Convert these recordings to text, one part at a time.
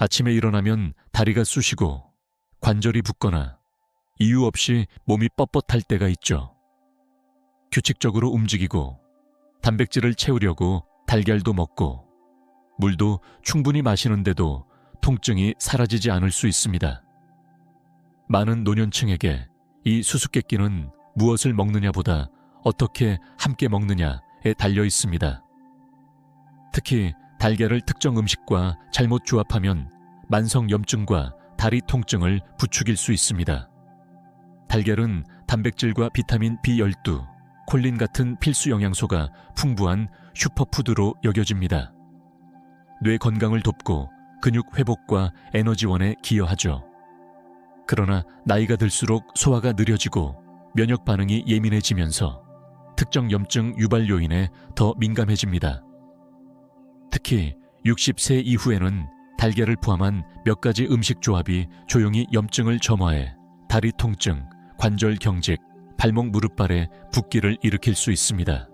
아침에 일어나면 다리가 쑤시고 관절이 붓거나 이유 없이 몸이 뻣뻣할 때가 있죠. 규칙적으로 움직이고 단백질을 채우려고 달걀도 먹고 물도 충분히 마시는데도 통증이 사라지지 않을 수 있습니다. 많은 노년층에게 이 수수께끼는 무엇을 먹느냐보다 어떻게 함께 먹느냐에 달려 있습니다. 특히 달걀을 특정 음식과 잘못 조합하면 만성 염증과 다리 통증을 부추길 수 있습니다. 달걀은 단백질과 비타민 B12, 콜린 같은 필수 영양소가 풍부한 슈퍼푸드로 여겨집니다. 뇌 건강을 돕고 근육 회복과 에너지원에 기여하죠. 그러나 나이가 들수록 소화가 느려지고 면역 반응이 예민해지면서 특정 염증 유발 요인에 더 민감해집니다. 특히 60세 이후에는 달걀을 포함한 몇 가지 음식 조합이 조용히 염증을 점화해 다리 통증, 관절 경직, 발목 무릎발에 붓기를 일으킬 수 있습니다.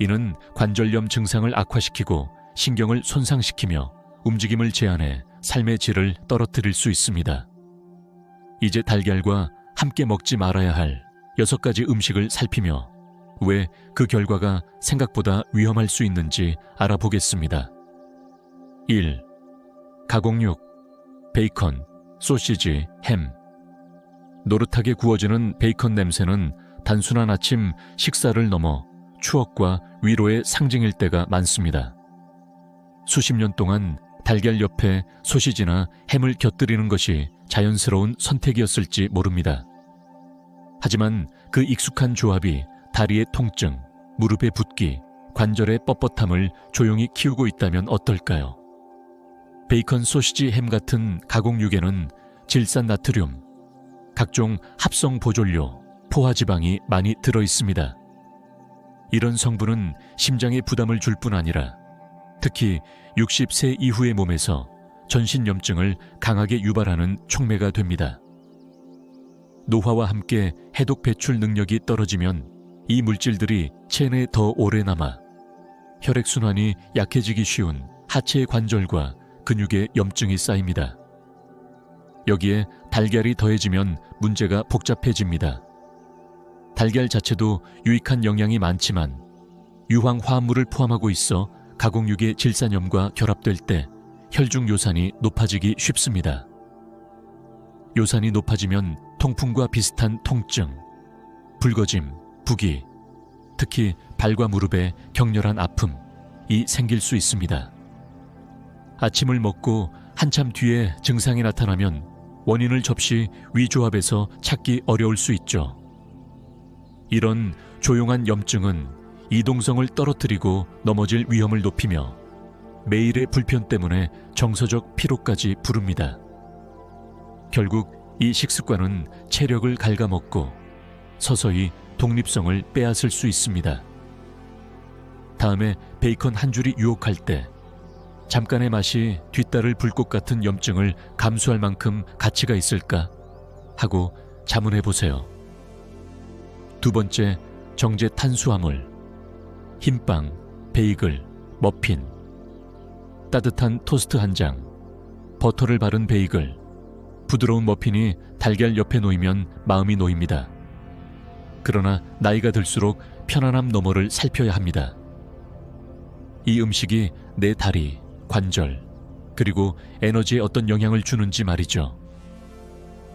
이는 관절염 증상을 악화시키고 신경을 손상시키며 움직임을 제한해 삶의 질을 떨어뜨릴 수 있습니다. 이제 달걀과 함께 먹지 말아야 할 여섯 가지 음식을 살피며 왜 그 결과가 생각보다 위험할 수 있는지 알아보겠습니다. 1. 가공육, 베이컨, 소시지, 햄. 노릇하게 구워지는 베이컨 냄새는 단순한 아침 식사를 넘어 추억과 위로의 상징일 때가 많습니다. 수십 년 동안 달걀 옆에 소시지나 햄을 곁들이는 것이 자연스러운 선택이었을지 모릅니다. 하지만 그 익숙한 조합이 다리의 통증, 무릎의 붓기, 관절의 뻣뻣함을 조용히 키우고 있다면 어떨까요? 베이컨 소시지 햄 같은 가공육에는 질산 나트륨, 각종 합성 보존료, 포화지방이 많이 들어 있습니다. 이런 성분은 심장에 부담을 줄 뿐 아니라 특히 60세 이후의 몸에서 전신 염증을 강하게 유발하는 촉매가 됩니다. 노화와 함께 해독 배출 능력이 떨어지면 이 물질들이 체내에 더 오래 남아 혈액순환이 약해지기 쉬운 하체 관절과 근육에 염증이 쌓입니다. 여기에 달걀이 더해지면 문제가 복잡해집니다. 달걀 자체도 유익한 영양이 많지만 유황 화합물을 포함하고 있어 가공육의 질산염과 결합될 때 혈중 요산이 높아지기 쉽습니다. 요산이 높아지면 통풍과 비슷한 통증, 붉어짐, 부기, 특히 발과 무릎에 격렬한 아픔이 생길 수 있습니다. 아침을 먹고 한참 뒤에 증상이 나타나면 원인을 접시 위조합에서 찾기 어려울 수 있죠. 이런 조용한 염증은 이동성을 떨어뜨리고 넘어질 위험을 높이며 매일의 불편 때문에 정서적 피로까지 부릅니다. 결국 이 식습관은 체력을 갉아먹고 서서히 독립성을 빼앗을 수 있습니다. 다음에 베이컨 한 줄이 유혹할 때 잠깐의 맛이 뒷달을 불것 같은 염증을 감수할 만큼 가치가 있을까 하고 자문해 보세요. 두 번째, 정제 탄수화물. 흰빵, 베이글, 머핀. 따뜻한 토스트 한 장. 버터를 바른 베이글. 부드러운 머핀이 달걀 옆에 놓이면 마음이 놓입니다. 그러나 나이가 들수록 편안함 너머를 살펴야 합니다. 이 음식이 내 다리, 관절, 그리고 에너지에 어떤 영향을 주는지 말이죠.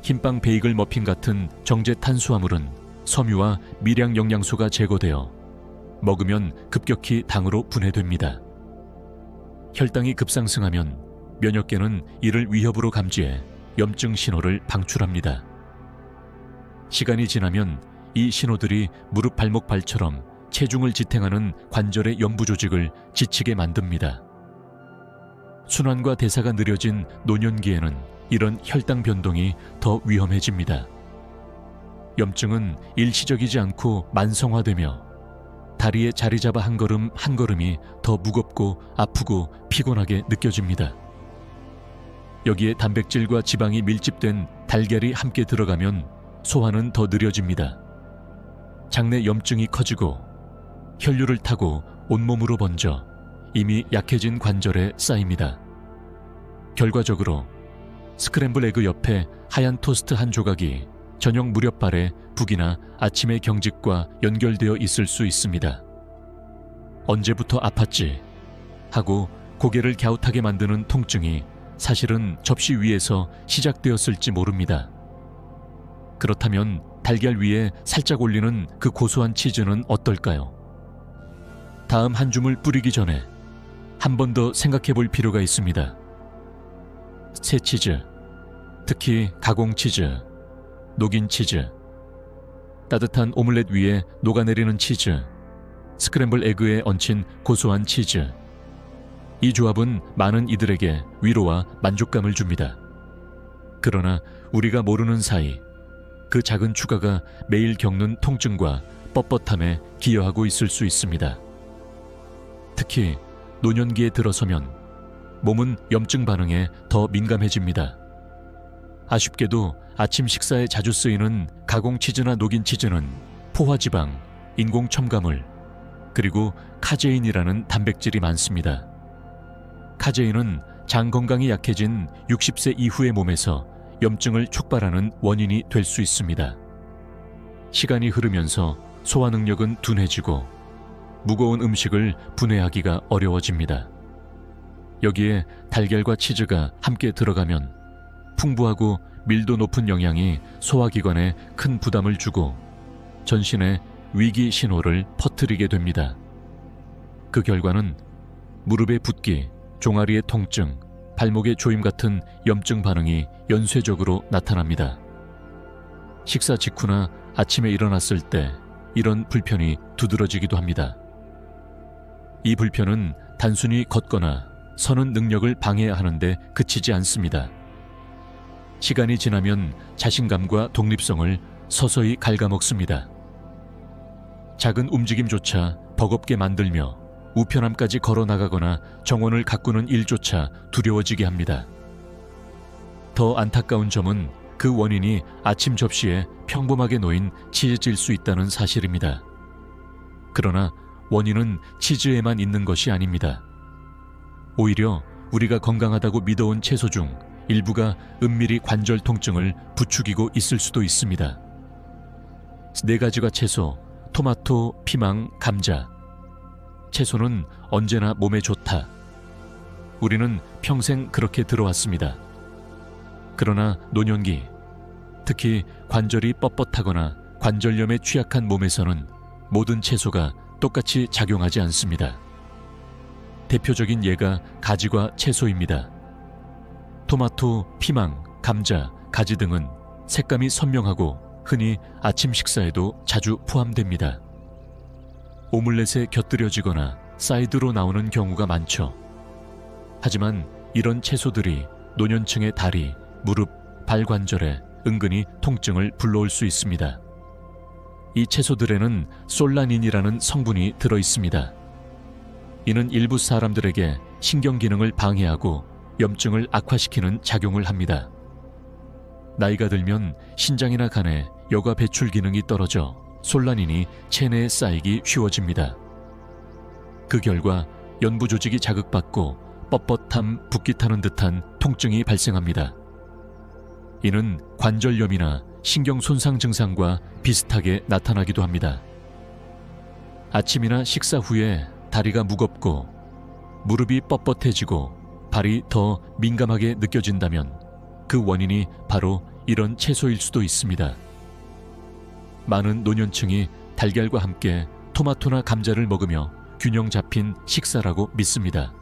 흰빵 베이글 머핀 같은 정제 탄수화물은 섬유와 미량 영양소가 제거되어 먹으면 급격히 당으로 분해됩니다. 혈당이 급상승하면 면역계는 이를 위협으로 감지해 염증 신호를 방출합니다. 시간이 지나면 이 신호들이 무릎 발목 발처럼 체중을 지탱하는 관절의 연부 조직을 지치게 만듭니다. 순환과 대사가 느려진 노년기에는 이런 혈당 변동이 더 위험해집니다. 염증은 일시적이지 않고 만성화되며 다리에 자리 잡아 한 걸음 한 걸음이 더 무겁고 아프고 피곤하게 느껴집니다. 여기에 단백질과 지방이 밀집된 달걀이 함께 들어가면 소화는 더 느려집니다. 장내 염증이 커지고 혈류를 타고 온몸으로 번져 이미 약해진 관절에 쌓입니다. 결과적으로 스크램블 에그 옆에 하얀 토스트 한 조각이 저녁 무렵발에 북이나 아침의 경직과 연결되어 있을 수 있습니다. 언제부터 아팠지? 하고 고개를 갸웃하게 만드는 통증이 사실은 접시 위에서 시작되었을지 모릅니다. 그렇다면 달걀 위에 살짝 올리는 그 고소한 치즈는 어떨까요? 다음 한 줌을 뿌리기 전에 한 번 더 생각해 볼 필요가 있습니다. 새 치즈, 특히 가공 치즈, 녹인 치즈, 따뜻한 오믈렛 위에 녹아내리는 치즈, 스크램블 에그에 얹힌 고소한 치즈. 이 조합은 많은 이들에게 위로와 만족감을 줍니다. 그러나 우리가 모르는 사이 그 작은 추가가 매일 겪는 통증과 뻣뻣함에 기여하고 있을 수 있습니다. 특히 노년기에 들어서면 몸은 염증 반응에 더 민감해집니다. 아쉽게도 아침 식사에 자주 쓰이는 가공 치즈나 녹인 치즈는 포화지방, 인공 첨가물, 그리고 카제인이라는 단백질이 많습니다. 카제인은 장 건강이 약해진 60세 이후의 몸에서 염증을 촉발하는 원인이 될 수 있습니다. 시간이 흐르면서 소화 능력은 둔해지고 무거운 음식을 분해하기가 어려워집니다. 여기에 달걀과 치즈가 함께 들어가면 풍부하고 밀도 높은 영양이 소화기관에 큰 부담을 주고 전신에 위기 신호를 퍼뜨리게 됩니다. 그 결과는 무릎의 붓기, 종아리의 통증, 발목의 조임 같은 염증 반응이 연쇄적으로 나타납니다. 식사 직후나 아침에 일어났을 때 이런 불편이 두드러지기도 합니다. 이 불편은 단순히 걷거나 서는 능력을 방해하는데 그치지 않습니다. 시간이 지나면 자신감과 독립성을 서서히 갉아먹습니다. 작은 움직임조차 버겁게 만들며 우편함까지 걸어 나가거나 정원을 가꾸는 일조차 두려워지게 합니다. 더 안타까운 점은 그 원인이 아침 접시에 평범하게 놓인 치즈일 수 있다는 사실입니다. 그러나 원인은 치즈에만 있는 것이 아닙니다. 오히려 우리가 건강하다고 믿어온 채소 중 일부가 은밀히 관절 통증을 부추기고 있을 수도 있습니다. 네 가지가 채소, 토마토, 피망, 감자. 채소는 언제나 몸에 좋다. 우리는 평생 그렇게 들어왔습니다. 그러나 노년기, 특히 관절이 뻣뻣하거나 관절염에 취약한 몸에서는 모든 채소가 똑같이 작용하지 않습니다. 대표적인 예가 가지과 채소입니다. 토마토, 피망, 감자, 가지 등은 색감이 선명하고 흔히 아침 식사에도 자주 포함됩니다. 오믈렛에 곁들여지거나 사이드로 나오는 경우가 많죠. 하지만 이런 채소들이 노년층의 다리, 무릎, 발 관절에 은근히 통증을 불러올 수 있습니다. 이 채소들에는 솔라닌이라는 성분이 들어 있습니다. 이는 일부 사람들에게 신경 기능을 방해하고 염증을 악화시키는 작용을 합니다. 나이가 들면 신장이나 간에 여과 배출 기능이 떨어져 솔라닌이 체내에 쌓이기 쉬워집니다. 그 결과 연부 조직이 자극받고 뻣뻣함, 붓기 타는 듯한 통증이 발생합니다. 이는 관절염이나 신경 손상 증상과 비슷하게 나타나기도 합니다. 아침이나 식사 후에 다리가 무겁고 무릎이 뻣뻣해지고 발이 더 민감하게 느껴진다면 그 원인이 바로 이런 채소일 수도 있습니다. 많은 노년층이 달걀과 함께 토마토나 감자를 먹으며 균형 잡힌 식사라고 믿습니다.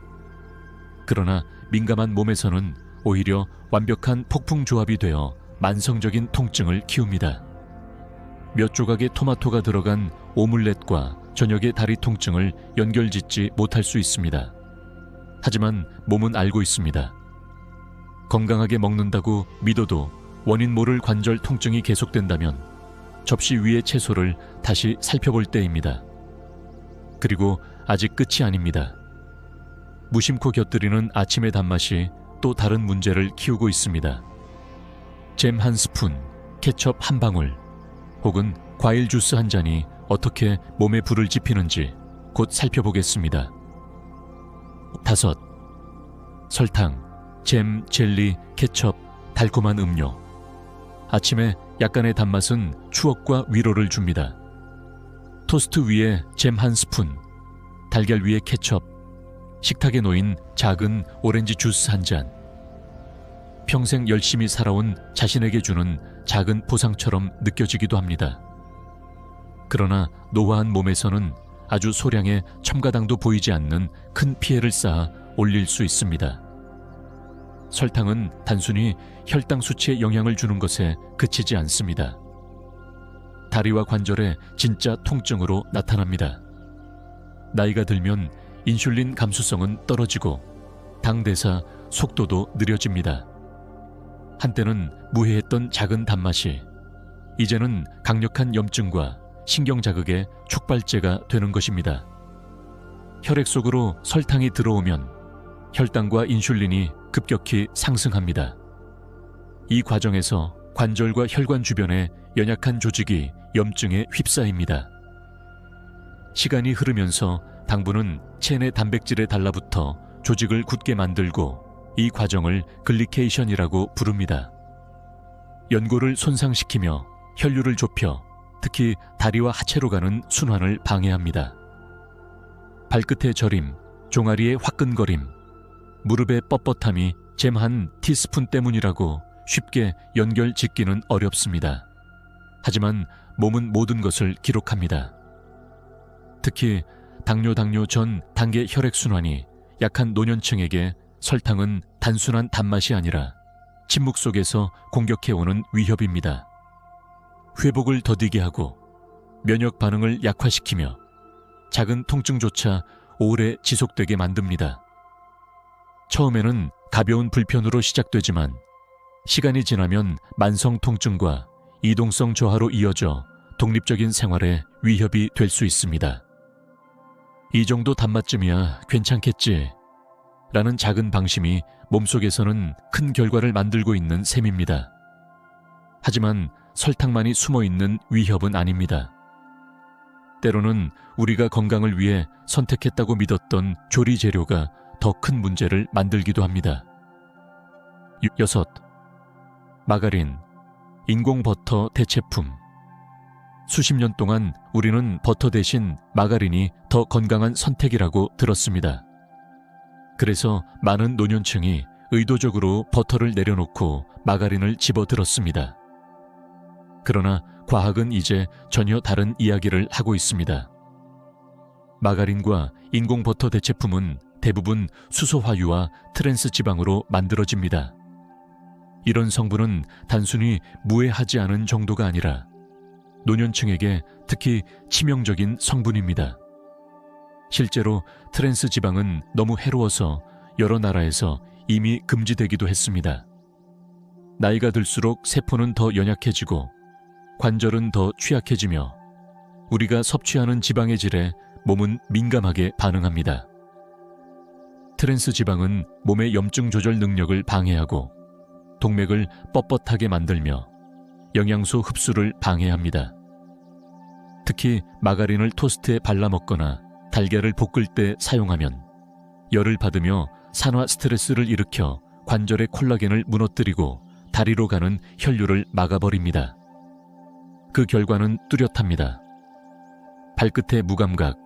그러나 민감한 몸에서는 오히려 완벽한 폭풍 조합이 되어 만성적인 통증을 키웁니다. 몇 조각의 토마토가 들어간 오믈렛과 저녁의 다리 통증을 연결짓지 못할 수 있습니다. 하지만 몸은 알고 있습니다. 건강하게 먹는다고 믿어도 원인 모를 관절 통증이 계속된다면 접시 위의 채소를 다시 살펴볼 때입니다. 그리고 아직 끝이 아닙니다. 무심코 곁들이는 아침의 단맛이 또 다른 문제를 키우고 있습니다. 잼 한 스푼, 케첩 한 방울, 혹은 과일 주스 한 잔이 어떻게 몸에 불을 지피는지 곧 살펴보겠습니다. 다섯, 설탕, 잼, 젤리, 케첩, 달콤한 음료. 아침에 약간의 단맛은 추억과 위로를 줍니다. 토스트 위에 잼 한 스푼, 달걀 위에 케첩, 식탁에 놓인 작은 오렌지 주스 한 잔. 평생 열심히 살아온 자신에게 주는 작은 보상처럼 느껴지기도 합니다. 그러나 노화한 몸에서는 아주 소량의 첨가당도 보이지 않는 큰 피해를 쌓아 올릴 수 있습니다. 설탕은 단순히 혈당 수치에 영향을 주는 것에 그치지 않습니다. 다리와 관절에 진짜 통증으로 나타납니다. 나이가 들면 인슐린 감수성은 떨어지고 당대사 속도도 느려집니다. 한때는 무해했던 작은 단맛이 이제는 강력한 염증과 신경 자극의 촉발제가 되는 것입니다. 혈액 속으로 설탕이 들어오면 혈당과 인슐린이 급격히 상승합니다. 이 과정에서 관절과 혈관 주변의 연약한 조직이 염증에 휩싸입니다. 시간이 흐르면서 당분은 체내 단백질에 달라붙어 조직을 굳게 만들고 이 과정을 글리케이션이라고 부릅니다. 연골을 손상시키며 혈류를 좁혀 특히 다리와 하체로 가는 순환을 방해합니다. 발끝의 저림, 종아리의 화끈거림, 무릎의 뻣뻣함이 잼 한 티스푼 때문이라고 쉽게 연결 짓기는 어렵습니다. 하지만 몸은 모든 것을 기록합니다. 특히 당뇨 당뇨 전 단계 혈액순환이 약한 노년층에게 설탕은 단순한 단맛이 아니라 침묵 속에서 공격해오는 위협입니다. 회복을 더디게 하고 면역 반응을 약화시키며 작은 통증조차 오래 지속되게 만듭니다. 처음에는 가벼운 불편으로 시작되지만 시간이 지나면 만성 통증과 이동성 저하로 이어져 독립적인 생활에 위협이 될 수 있습니다. 이 정도 단맛쯤이야 괜찮겠지. 라는 작은 방심이 몸속에서는 큰 결과를 만들고 있는 셈입니다. 하지만 설탕만이 숨어 있는 위협은 아닙니다. 때로는 우리가 건강을 위해 선택했다고 믿었던 조리 재료가 더 큰 문제를 만들기도 합니다. 여섯, 마가린, 인공 버터 대체품. 수십 년 동안 우리는 버터 대신 마가린이 더 건강한 선택이라고 들었습니다. 그래서 많은 노년층이 의도적으로 버터를 내려놓고 마가린을 집어들었습니다. 그러나 과학은 이제 전혀 다른 이야기를 하고 있습니다. 마가린과 인공 버터 대체품은 대부분 수소화유와 트랜스 지방으로 만들어집니다. 이런 성분은 단순히 무해하지 않은 정도가 아니라 노년층에게 특히 치명적인 성분입니다. 실제로 트랜스 지방은 너무 해로워서 여러 나라에서 이미 금지되기도 했습니다. 나이가 들수록 세포는 더 연약해지고 관절은 더 취약해지며 우리가 섭취하는 지방의 질에 몸은 민감하게 반응합니다. 트랜스 지방은 몸의 염증 조절 능력을 방해하고 동맥을 뻣뻣하게 만들며 영양소 흡수를 방해합니다. 특히 마가린을 토스트에 발라 먹거나 달걀을 볶을 때 사용하면 열을 받으며 산화 스트레스를 일으켜 관절의 콜라겐을 무너뜨리고 다리로 가는 혈류를 막아버립니다. 그 결과는 뚜렷합니다. 발끝의 무감각,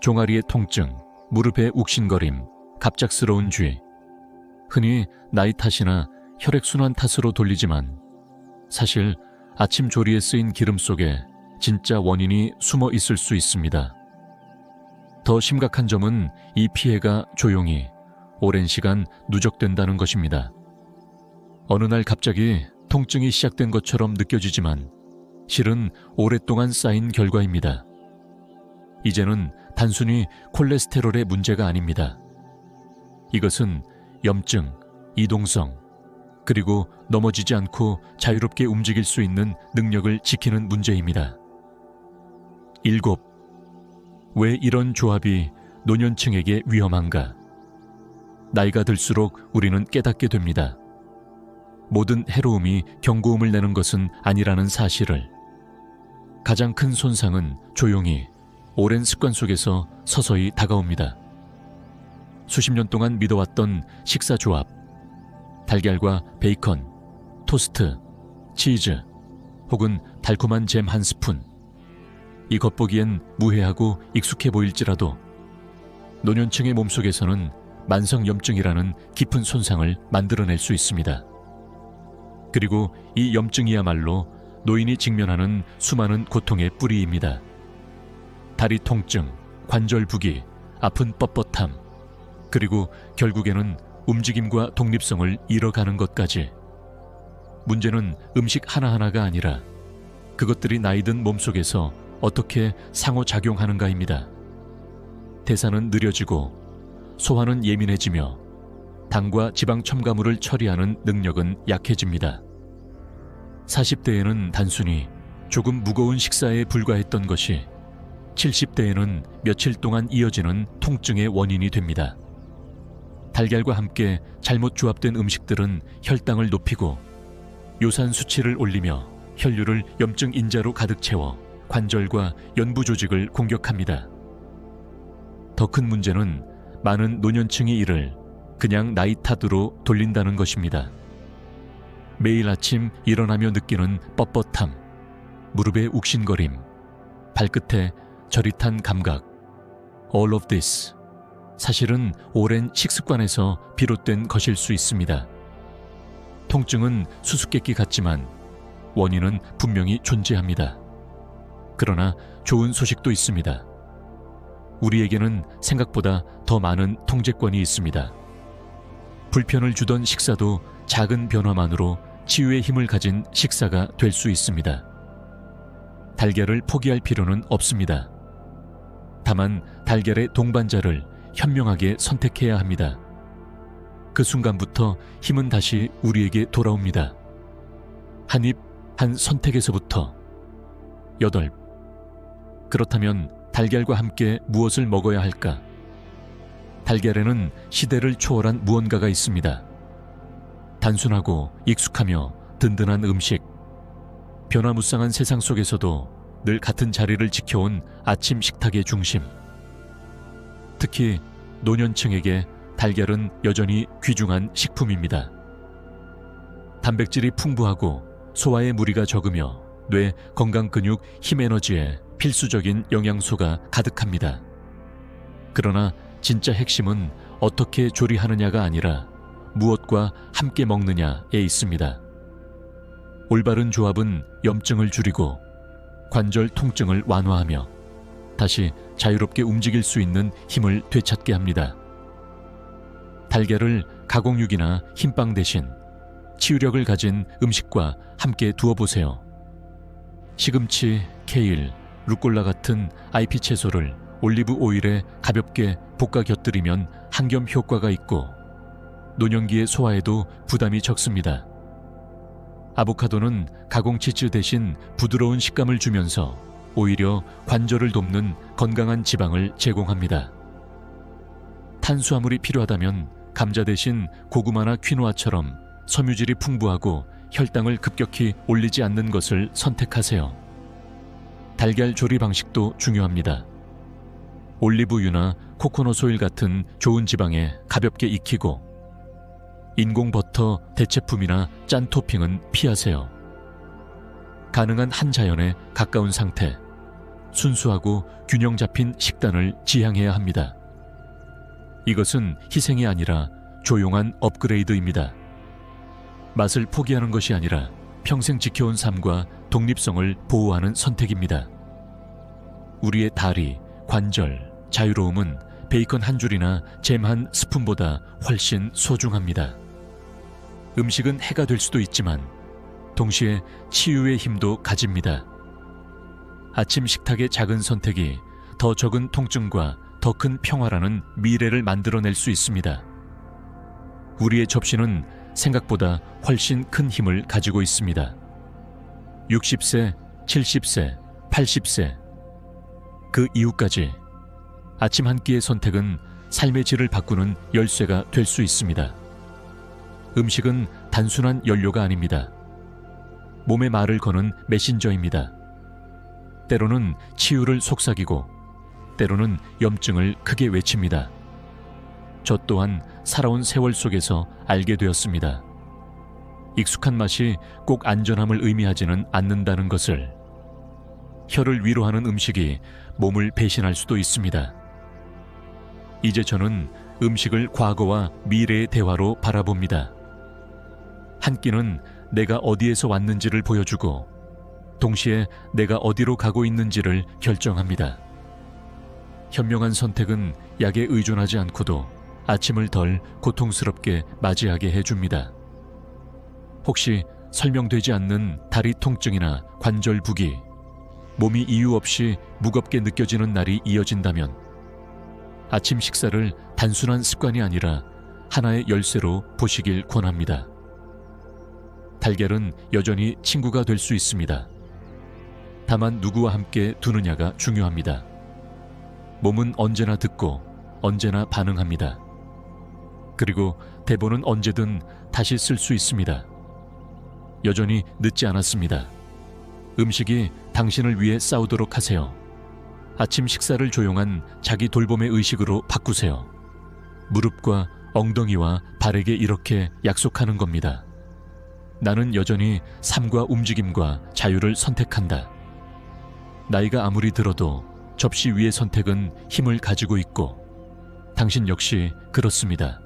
종아리의 통증, 무릎의 욱신거림, 갑작스러운 쥐. 흔히 나이 탓이나 혈액순환 탓으로 돌리지만 사실 아침 조리에 쓰인 기름 속에 진짜 원인이 숨어 있을 수 있습니다. 더 심각한 점은 이 피해가 조용히 오랜 시간 누적된다는 것입니다. 어느 날 갑자기 통증이 시작된 것처럼 느껴지지만 실은 오랫동안 쌓인 결과입니다. 이제는 단순히 콜레스테롤의 문제가 아닙니다. 이것은 염증, 이동성, 그리고 넘어지지 않고 자유롭게 움직일 수 있는 능력을 지키는 문제입니다. 일곱, 왜 이런 조합이 노년층에게 위험한가? 나이가 들수록 우리는 깨닫게 됩니다. 모든 해로움이 경고음을 내는 것은 아니라는 사실을. 가장 큰 손상은 조용히 오랜 습관 속에서 서서히 다가옵니다. 수십 년 동안 믿어왔던 식사 조합, 달걀과 베이컨, 토스트, 치즈, 혹은 달콤한 잼 한 스푼. 이 겉보기엔 무해하고 익숙해 보일지라도 노년층의 몸속에서는 만성염증이라는 깊은 손상을 만들어낼 수 있습니다. 그리고 이 염증이야말로 노인이 직면하는 수많은 고통의 뿌리입니다. 다리 통증, 관절 부기, 아픈 뻣뻣함, 그리고 결국에는 움직임과 독립성을 잃어가는 것까지. 문제는 음식 하나하나가 아니라 그것들이 나이든 몸속에서 어떻게 상호작용하는가입니다. 대사는 느려지고 소화는 예민해지며 당과 지방 첨가물을 처리하는 능력은 약해집니다. 40대에는 단순히 조금 무거운 식사에 불과했던 것이 70대에는 며칠 동안 이어지는 통증의 원인이 됩니다. 달걀과 함께 잘못 조합된 음식들은 혈당을 높이고 요산 수치를 올리며 혈류를 염증 인자로 가득 채워 관절과 연부 조직을 공격합니다. 더 큰 문제는 많은 노년층이 이를 그냥 나이 탓으로 돌린다는 것입니다. 매일 아침 일어나며 느끼는 뻣뻣함, 무릎의 욱신거림, 발끝에 저릿한 감각. All of this. 사실은 오랜 식습관에서 비롯된 것일 수 있습니다. 통증은 수수께끼 같지만 원인은 분명히 존재합니다. 그러나 좋은 소식도 있습니다. 우리에게는 생각보다 더 많은 통제권이 있습니다. 불편을 주던 식사도 작은 변화만으로 치유의 힘을 가진 식사가 될 수 있습니다. 달걀을 포기할 필요는 없습니다. 다만 달걀의 동반자를 현명하게 선택해야 합니다. 그 순간부터 힘은 다시 우리에게 돌아옵니다. 한 입, 한 선택에서부터. 여덟. 그렇다면 달걀과 함께 무엇을 먹어야 할까? 달걀에는 시대를 초월한 무언가가 있습니다. 단순하고 익숙하며 든든한 음식. 변화무쌍한 세상 속에서도 늘 같은 자리를 지켜온 아침 식탁의 중심. 특히 노년층에게 달걀은 여전히 귀중한 식품입니다. 단백질이 풍부하고 소화에 무리가 적으며 뇌, 건강 근육, 힘 에너지에 필수적인 영양소가 가득합니다. 그러나 진짜 핵심은 어떻게 조리하느냐가 아니라 무엇과 함께 먹느냐에 있습니다. 올바른 조합은 염증을 줄이고 관절 통증을 완화하며 다시 자유롭게 움직일 수 있는 힘을 되찾게 합니다. 달걀을 가공육이나 흰빵 대신 치유력을 가진 음식과 함께 두어 보세요. 시금치, 케일, 루꼴라 같은 IP 채소를 올리브 오일에 가볍게 볶아 곁들이면 항염 효과가 있고 노년기의 소화에도 부담이 적습니다. 아보카도는 가공 치즈 대신 부드러운 식감을 주면서 오히려 관절을 돕는 건강한 지방을 제공합니다. 탄수화물이 필요하다면 감자 대신 고구마나 퀴노아처럼 섬유질이 풍부하고 혈당을 급격히 올리지 않는 것을 선택하세요. 달걀 조리 방식도 중요합니다. 올리브유나 코코넛 오일 같은 좋은 지방에 가볍게 익히고 인공 버터, 대체품이나 짠 토핑은 피하세요. 가능한 한 자연에 가까운 상태, 순수하고 균형 잡힌 식단을 지향해야 합니다. 이것은 희생이 아니라 조용한 업그레이드입니다. 맛을 포기하는 것이 아니라 평생 지켜온 삶과 독립성을 보호하는 선택입니다. 우리의 다리, 관절, 자유로움은 베이컨 한 줄이나 잼 한 스푼보다 훨씬 소중합니다. 음식은 해가 될 수도 있지만 동시에 치유의 힘도 가집니다. 아침 식탁의 작은 선택이 더 적은 통증과 더 큰 평화라는 미래를 만들어낼 수 있습니다. 우리의 접시는 생각보다 훨씬 큰 힘을 가지고 있습니다. 60세, 70세, 80세, 그 이후까지 아침 한 끼의 선택은 삶의 질을 바꾸는 열쇠가 될 수 있습니다. 음식은 단순한 연료가 아닙니다. 몸의 말을 거는 메신저입니다. 때로는 치유를 속삭이고, 때로는 염증을 크게 외칩니다. 저 또한 살아온 세월 속에서 알게 되었습니다. 익숙한 맛이 꼭 안전함을 의미하지는 않는다는 것을. 혀를 위로하는 음식이 몸을 배신할 수도 있습니다. 이제 저는 음식을 과거와 미래의 대화로 바라봅니다. 한 끼는 내가 어디에서 왔는지를 보여주고 동시에 내가 어디로 가고 있는지를 결정합니다. 현명한 선택은 약에 의존하지 않고도 아침을 덜 고통스럽게 맞이하게 해줍니다. 혹시 설명되지 않는 다리 통증이나 관절 부기, 몸이 이유 없이 무겁게 느껴지는 날이 이어진다면 아침 식사를 단순한 습관이 아니라 하나의 열쇠로 보시길 권합니다. 달걀은 여전히 친구가 될 수 있습니다. 다만 누구와 함께 두느냐가 중요합니다. 몸은 언제나 듣고 언제나 반응합니다. 그리고 대본은 언제든 다시 쓸 수 있습니다. 여전히 늦지 않았습니다. 음식이 당신을 위해 싸우도록 하세요. 아침 식사를 조용한 자기 돌봄의 의식으로 바꾸세요. 무릎과 엉덩이와 발에게 이렇게 약속하는 겁니다. 나는 여전히 삶과 움직임과 자유를 선택한다. 나이가 아무리 들어도 접시 위의 선택은 힘을 가지고 있고 당신 역시 그렇습니다.